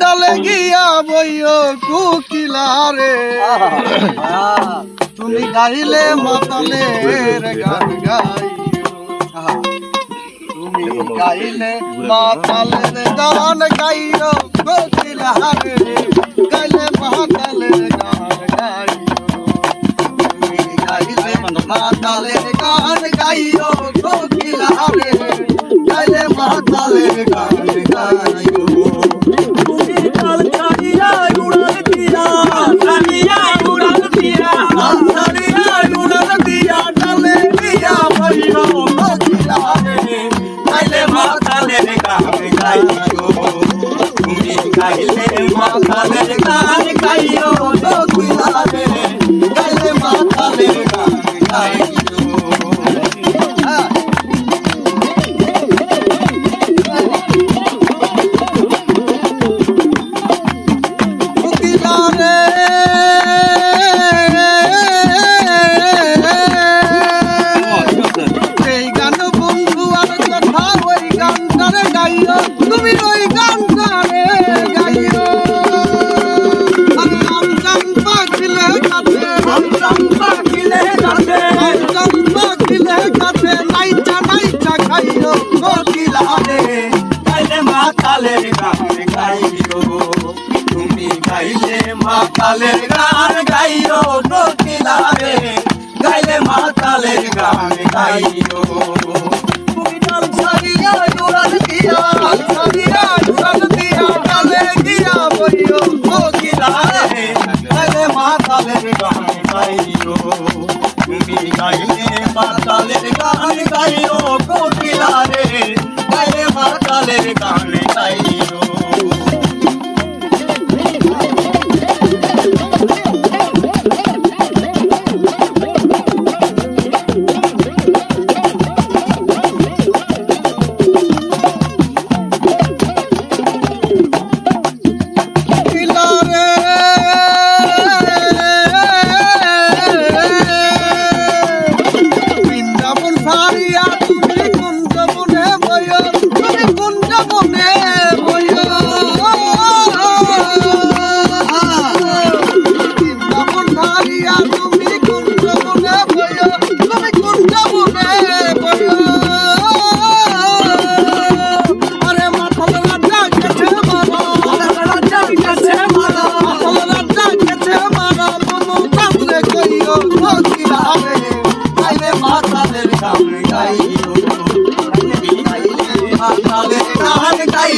ডালে গিয়া বইও কুকিলারে তুমি গাইলে মাতালের গান তুমি গাইলে মাতালের গান গাইও। কুকিলারে গাইলে মাতালের গান গাইও তুমি গাইলে মাতালের গান গাইও। কুকিলারে গাইলে মাতালের গান গাইও। খাইলে মাথাদের কা মাতালের গান গাইও তুমি গাইলে মাতালের গান গাইও নকিলারে গাইলে মাতালের গান গাইও তুমি নাম ছাড়িয়া জোরাল দিয়া ছাড়িয়া জোরাল দিয়া গালে দিয়া বইও নকিলারে মাতালের গান গাইও তুমি গাইলে মাতালের গান গাইও কোটি